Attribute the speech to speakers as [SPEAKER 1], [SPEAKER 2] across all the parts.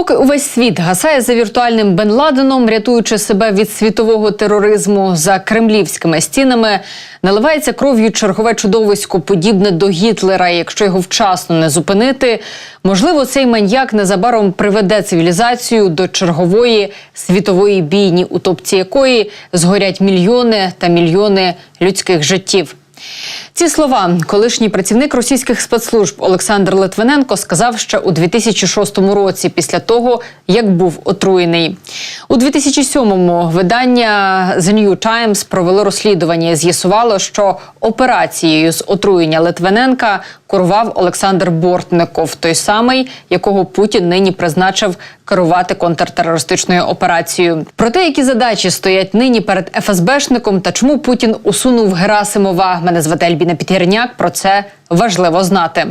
[SPEAKER 1] Поки увесь світ гасає за віртуальним Бен Ладеном, рятуючи себе від світового тероризму за кремлівськими стінами, наливається кров'ю чергове чудовисько, подібне до Гітлера. Якщо його вчасно не зупинити, можливо, цей маньяк незабаром приведе цивілізацію до чергової світової бійні, у топці якої згорять мільйони та мільйони людських життів. Ці слова колишній працівник російських спецслужб Олександр Литвиненко сказав ще у 2006 році, після того як був отруєний. У 2007-му видання The New Times провело розслідування і з'ясувало, що операцією з отруєння Литвиненка керував Олександр Бортников, той самий, якого Путін нині призначив керувати контртерористичною операцією. Про те, які задачі стоять нині перед ФСБшником та чому Путін усунув Герасимова. Мене звати Альбіна Підгірняк. Про це важливо знати.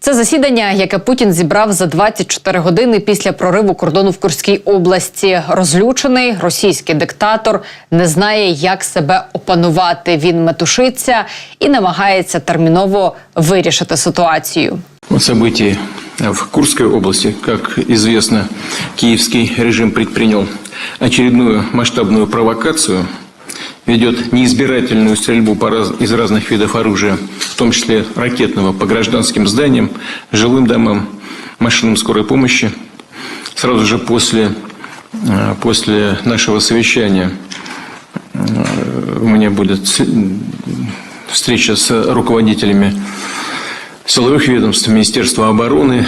[SPEAKER 1] Це засідання, яке Путін зібрав за 24 години після прориву кордону в Курській області. Розлючений російський диктатор не знає, як себе опанувати. Він метушиться і намагається терміново вирішити ситуацію.
[SPEAKER 2] Вот события в Курской области. Как известно, киевский режим предпринял очередную масштабную провокацию, ведет неизбирательную стрельбу из разных видов оружия, в том числе ракетного, по гражданским зданиям, жилым домам, машинам скорой помощи. Сразу же после, э, после нашего совещания э, у меня будет встреча с руководителями силовых ведомств, Министерства обороны,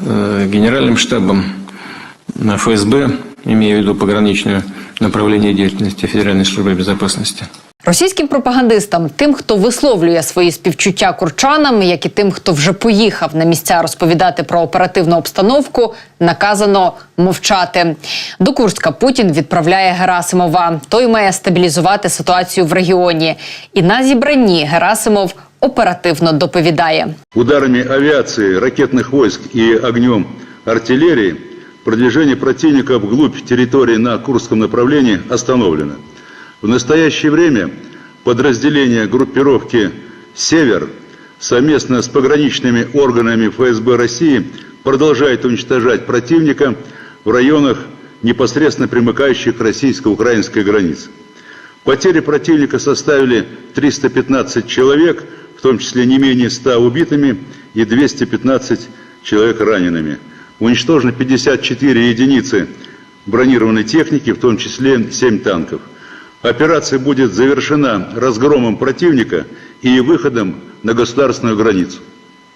[SPEAKER 2] э, Генеральным штабом, на ФСБ, имею в виду пограничное направление деятельности Федеральной службы безопасности.
[SPEAKER 1] Російським пропагандистам, тим, хто висловлює свої співчуття курчанам, як і тим, хто вже поїхав на місця розповідати про оперативну обстановку, наказано мовчати. До Курська Путін відправляє Герасимова. Той має стабілізувати ситуацію в регіоні. І на зібранні Герасимов оперативно доповідає.
[SPEAKER 3] Ударами авиации, ракетных войск и огнем артиллерии продвижение противника вглубь территории на Курском направлении остановлено. В настоящее время подразделения группировки «Север» совместно с пограничными органами ФСБ России продолжает уничтожать противника в районах, непосредственно примыкающих к российско-украинской границе. Потери противника составили 315 человек, в том числе не менее 100 убитыми и 215 человек ранеными. Уничтожено 54 единицы бронированной техники, в том числе 7 танков. Операция будет завершена разгромом противника и выходом на государственную границу.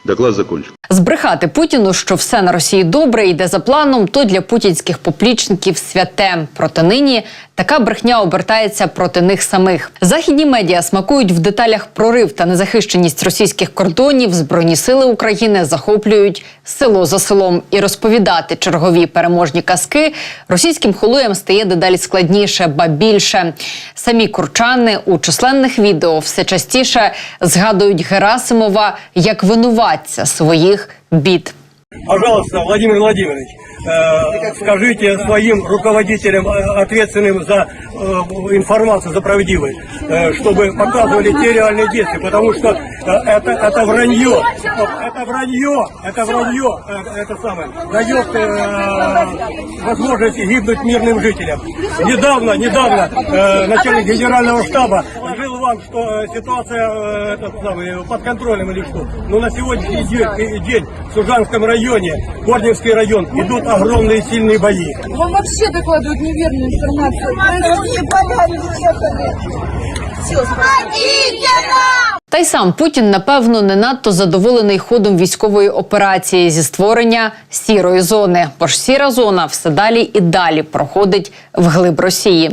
[SPEAKER 3] Доклад закончен.
[SPEAKER 1] Збрехати Путіну, що все на Росії добре йде за планом, то для путінських поплічників святе. Проте нині така брехня обертається проти них самих. Західні медіа смакують в деталях прорив та незахищеність російських кордонів. Збройні сили України захоплюють село за селом і розповідати чергові переможні казки російським холуям стає дедалі складніше, ба більше. Самі курчани у численних відео все частіше згадують Герасимова як винуватця своїх бід.
[SPEAKER 4] Пожалуйста, Владимир Владимирович, э, скажите своим руководителям, э, ответственным за э, информацию, за правдивость, чтобы показывали те реальные действия, потому что это, это вранье, это вранье, это вранье, это самое, дает возможность гибнуть мирным жителям. Недавно, недавно начальник генерального штаба вам, что э, ситуация э, этот самый, под контролем или что. Но на сегодняшний день, э, день в Сужанском районе, Корневский район, идут огромные сильные бои.
[SPEAKER 5] Вам вообще докладывают неверную информацию. Россия поляне уехали. Все,
[SPEAKER 1] Та й сам Путін, напевно, не надто задоволений ходом військової операції зі створення сірої зони, бо ж сіра зона все далі і далі проходить вглиб Росії.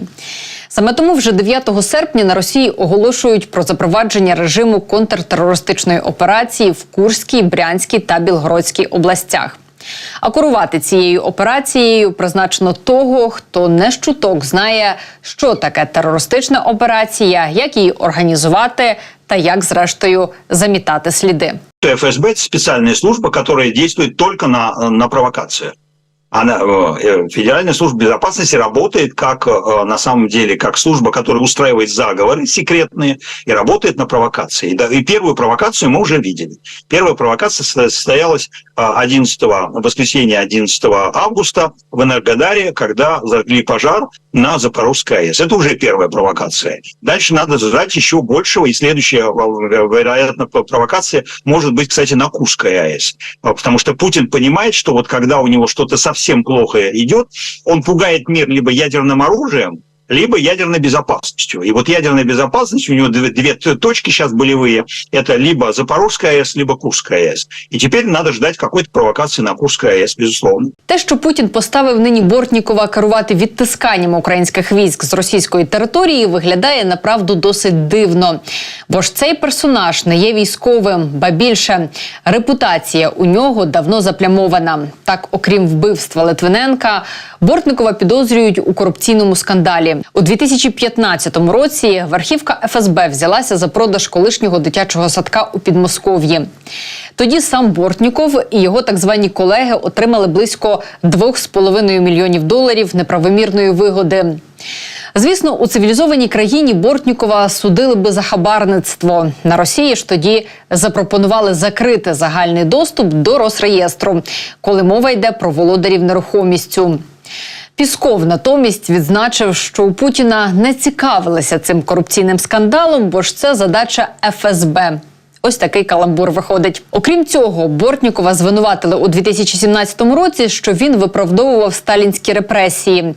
[SPEAKER 1] Саме тому вже 9 серпня на Росії оголошують про запровадження режиму контртерористичної операції в Курській, Брянській та Білгородській областях. А керувати цією операцією призначено того, хто не щуток знає, що таке терористична операція, як її організувати та як, зрештою, замітати сліди.
[SPEAKER 6] ФСБ – это специальная служба, которая действует только на, на провокации. Она, э, Федеральная служба безопасности работает как, э, на самом деле, как служба, которая устраивает заговоры секретные и работает на провокации. И, первую провокацию мы уже видели. Первая провокация со- состоялась э, 11 воскресенья 11 августа в Энергодаре, когда зажгли пожар на Запорожской АЭС. Это уже первая провокация. Дальше надо ждать еще большего, и следующая, э, вероятно, провокация может быть, кстати, на Курской АЭС. Потому что Путин понимает, что вот когда у него что-то совсем плохо идет, он пугает мир либо ядерным оружием, либо ядерной безопасностью. И вот ядерная безопасность, у него две, две т- точки сейчас болевые, это либо Запорожская АЭС, либо Курская АЭС. И теперь надо ждать какой-то провокации на Курской АЭС, безусловно.
[SPEAKER 1] Те, що Путін поставив нині Бортнікова керувати відтисканням українських військ з російської території, виглядає направду досить дивно. Бо ж цей персонаж не є військовим, ба більше репутація у нього давно заплямована. Так, окрім вбивства Литвиненка, Бортникова підозрюють у корупційному скандалі. У 2015 році верхівка ФСБ взялася за продаж колишнього дитячого садка у Підмосков'ї. Тоді сам Бортніков і його так звані колеги отримали близько 2,5 мільйонів доларів неправомірної вигоди. Звісно, у цивілізованій країні Бортнікова судили би за хабарництво. На Росії ж тоді запропонували закрити загальний доступ до Росреєстру, коли мова йде про володарів нерухомістю. Пісков натомість відзначив, що у Путіна не цікавилися цим корупційним скандалом, бо ж це задача ФСБ. Ось такий каламбур виходить. Окрім цього, Бортнікова звинуватили у 2017 році, що він виправдовував сталінські репресії.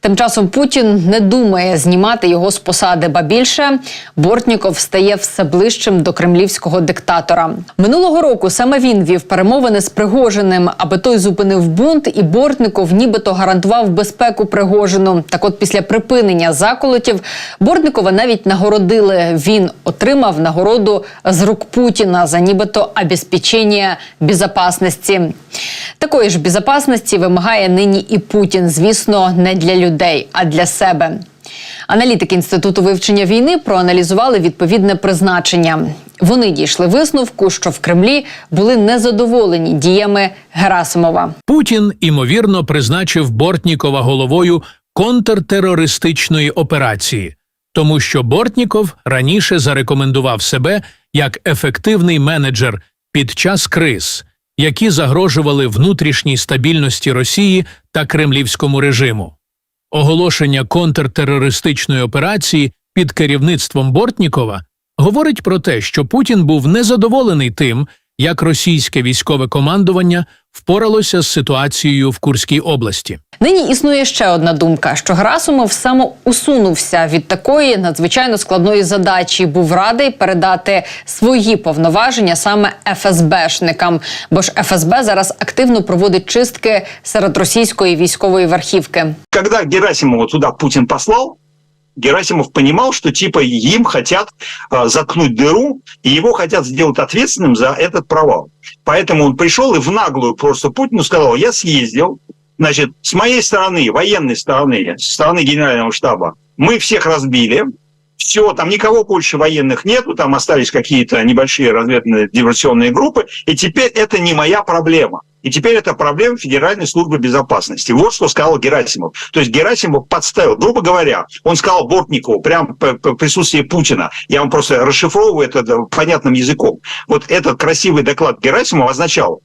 [SPEAKER 1] Тим часом Путін не думає знімати його з посади, ба більше Бортніков стає все ближчим до кремлівського диктатора. Минулого року саме він вів перемовини з Пригожиним, аби той зупинив бунт, і Бортников нібито гарантував безпеку Пригожину. Так, от після припинення заколотів Бортникова навіть нагородили. Він отримав нагороду з рук Путіна за нібито обезпечення безпечності. Такої ж безпечності вимагає нині і Путін, звісно, не для людей, а для себе. Аналітики інституту вивчення війни проаналізували відповідне призначення. Вони дійшли висновку, що в Кремлі були незадоволені діями Герасимова.
[SPEAKER 7] Путін імовірно призначив Бортнікова головою контртерористичної операції, тому що Бортніков раніше зарекомендував себе як ефективний менеджер під час криз, які загрожували внутрішній стабільності Росії та кремлівському режиму. Оголошення контртерористичної операції під керівництвом Бортнікова говорить про те, що Путін був незадоволений тим, як російське військове командування впоралося з ситуацією в Курській області.
[SPEAKER 1] Нині існує ще одна думка, що Герасимов самоусунувся від такої надзвичайно складної задачі. Був радий передати свої повноваження саме ФСБшникам, бо ж ФСБ зараз активно проводить чистки серед російської військової верхівки.
[SPEAKER 6] Когда Герасимова туда Путин послал, Герасимов понимал, что типа им хотят э, заткнуть дыру, и его хотят сделать ответственным за этот провал. Поэтому он пришел и в наглую просто Путину сказал, я съездил, значит, с моей стороны, военной стороны, с стороны генерального штаба, мы всех разбили, все, там никого больше военных нету, там остались какие-то небольшие разведные диверсионные группы, и теперь это не моя проблема. И теперь это проблема Федеральной службы безопасности. Вот что сказал Герасимов. То есть Герасимов подставил, грубо говоря, он сказал Бортникову, прямо в присутствии Путина, я вам просто расшифровываю это понятным языком. Вот этот красивый доклад Герасимова означал,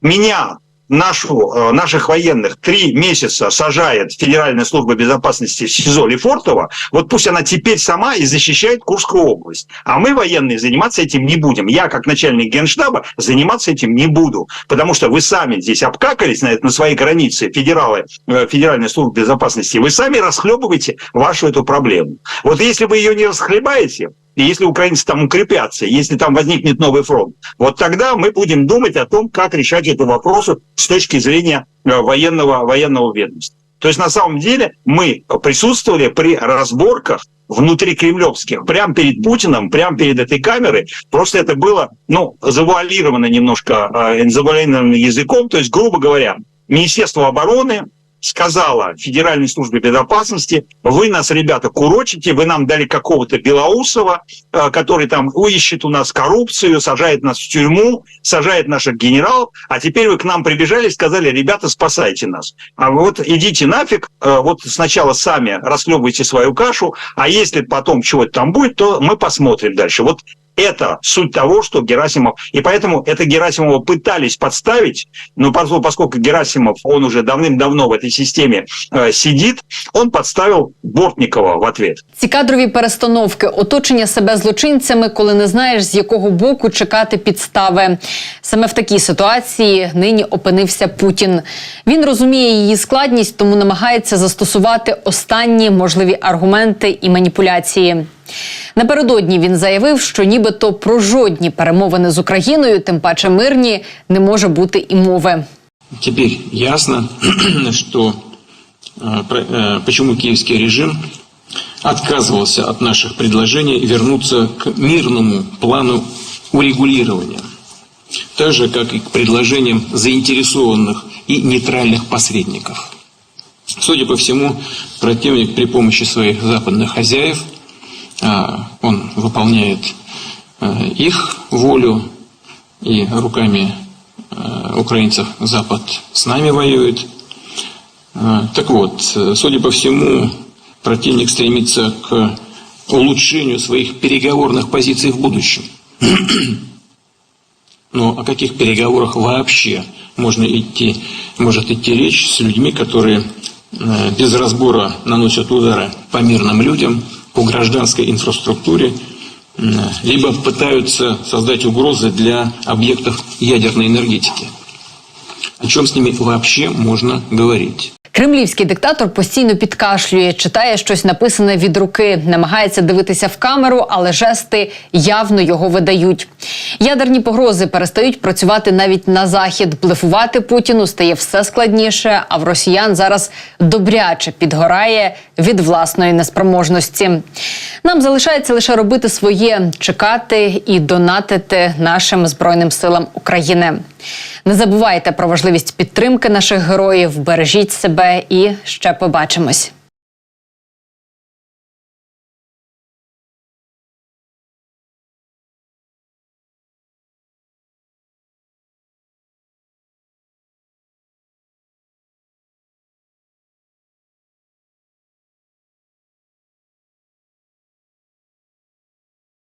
[SPEAKER 6] меня нашу, э, наших военных три месяца сажает Федеральная служба безопасности СИЗО Лефортово, вот пусть она теперь сама и защищает Курскую область. А мы, военные, заниматься этим не будем. Я, как начальник генштаба, заниматься этим не буду. Потому что вы сами здесь обкакались на, на своей границе, федералы, э, Федеральной службы безопасности, вы сами расхлебываете вашу эту проблему. Вот если вы ее не расхлебаете, если украинцы там укрепятся, если там возникнет новый фронт, вот тогда мы будем думать о том, как решать эту вопросу с точки зрения э, военного, военного ведомства. То есть на самом деле мы присутствовали при разборках внутрикремлевских, прямо перед Путиным, прямо перед этой камерой. Просто это было, ну, завуалировано немножко э, завуалированным языком. То есть, грубо говоря, Министерство обороны сказала Федеральной службе безопасности, вы нас, ребята, курочите, вы нам дали какого-то Белоусова, э, который там ищет у нас коррупцию, сажает нас в тюрьму, сажает наших генералов, а теперь вы к нам прибежали и сказали, ребята, спасайте нас. А вот идите нафиг, э, вот сначала сами расхлебывайте свою кашу, а если потом чего-то там будет, то мы посмотрим дальше. Вот это суть того, что Герасимов... И поэтому это Герасимова пытались подставить, но поскольку- поскольку Герасимов, он уже давным-давно в этой системе э, сидит, он подставил Бортникова в ответ.
[SPEAKER 1] Ці кадрові перестановки, оточення себе злочинцями, коли не знаєш, з якого боку чекати підстави. Саме в такій ситуації нині опинився Путін. Він розуміє її складність, тому намагається застосувати останні можливі аргументи і маніпуляції. Напередодні він заявив, що нібито про жодні перемовини з Україною, тим паче мирні, не може бути і мови.
[SPEAKER 8] Теперь ясно, что э, про- э, почему киевский режим отказывался от наших предложений вернуться к мирному плану урегулирования, так же, как и к предложениям заинтересованных и нейтральных посредников. Судя по всему, противник при помощи своих западных хозяев, а, он выполняет э, их волю и руками э, украинцев Запад с нами воюет. Э, Так вот, судя по всему, противник стремится к улучшению своих переговорных позиций в будущем. Но о каких переговорах вообще можно идти, может идти речь с людьми, которые без разбора наносят удары по мирным людям, по гражданской инфраструктуре, либо пытаются создать угрозы для объектов ядерной энергетики. О чем с ними вообще можно говорить?
[SPEAKER 1] Кремлівський диктатор постійно підкашлює, читає щось написане від руки, намагається дивитися в камеру, але жести явно його видають. Ядерні погрози перестають працювати навіть на захід. Блефувати Путіну стає все складніше. А в росіян зараз добряче підгорає від власної неспроможності. Нам залишається лише робити своє, чекати і донатити нашим збройним силам України. Не забувайте про важливість підтримки наших героїв, бережіть себе і ще побачимось.